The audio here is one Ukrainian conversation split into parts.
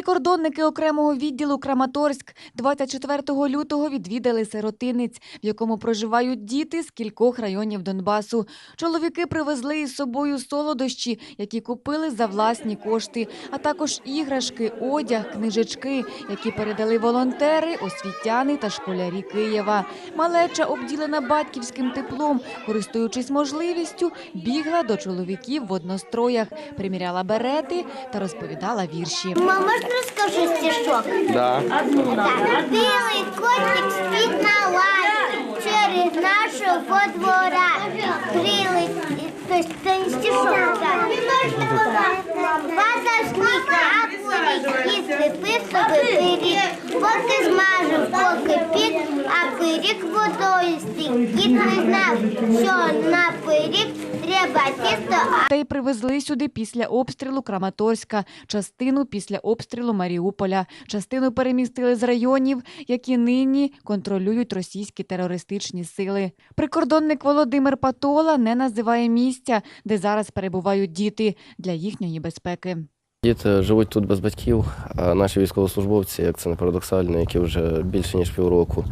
Прикордонники окремого відділу Краматорськ 24 лютого відвідали сиротинець, в якому проживають діти з кількох районів Донбасу. Чоловіки привезли із собою солодощі, які купили за власні кошти, а також іграшки, одяг, книжечки, які передали волонтери, освітяни та школярі Києва. Малеча, обділена батьківським теплом, користуючись можливістю, бігла до чоловіків в одностроях, приміряла берети та розповідала вірші. Мама, можно расскажу стишок? Да. Так. Белый котик спит на лаве через нашего во двора. Крылы, то есть это не стишок. Ватажник, апурик, і сліпив собі пиріг. Поки змажив, поки пік, а пиріг водою стік. Дід не знав, що на пиріг треба тісто, а Та й привезли сюди після обстрілу Краматорська, частину після обстрілу Маріуполя, частину перемістили з районів, які нині контролюють російські терористичні сили. Прикордонник Володимир Патола не називає місця, де зараз перебувають діти для їхньої безпеки. Діти живуть тут без батьків, а наші військовослужбовці, як це не парадоксально, які вже більше ніж півроку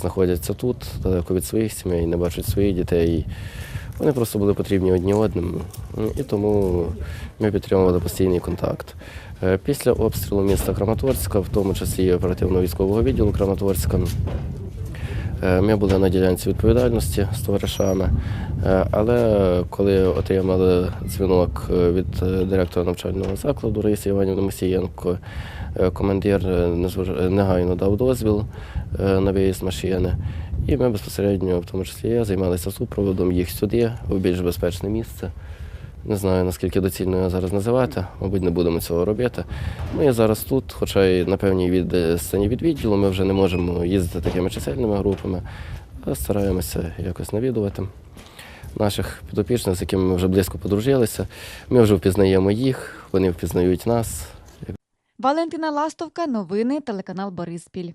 знаходяться тут, далеко від своїх сімей, не бачать своїх дітей. Вони просто були потрібні одні одним, і тому ми підтримували постійний контакт. Е, Після обстрілу міста Краматорська, в тому числі оперативно-військового відділу Краматорська, Ми були на ділянці відповідальності з товаришами, Е, але коли отримали дзвінок е, від е, директора навчального закладу Раїси Іванівни Мосієнко, е, командир е, негайно дав дозвіл е, на виїзд машини. І ми безпосередньо, в тому числі я, займалися супроводом їх сюди, в більш безпечне місце. Не знаю, наскільки доцільно його зараз називати, мабуть, не будемо цього робити. Ми зараз тут, хоча й на певній від сцені від відділу, ми вже не можемо їздити такими чисельними групами, але стараємося якось навідувати наших підопічних, з якими ми вже близько подружилися. Ми вже впізнаємо їх, вони впізнають нас. Валентина Ластовка, новини, телеканал Бориспіль.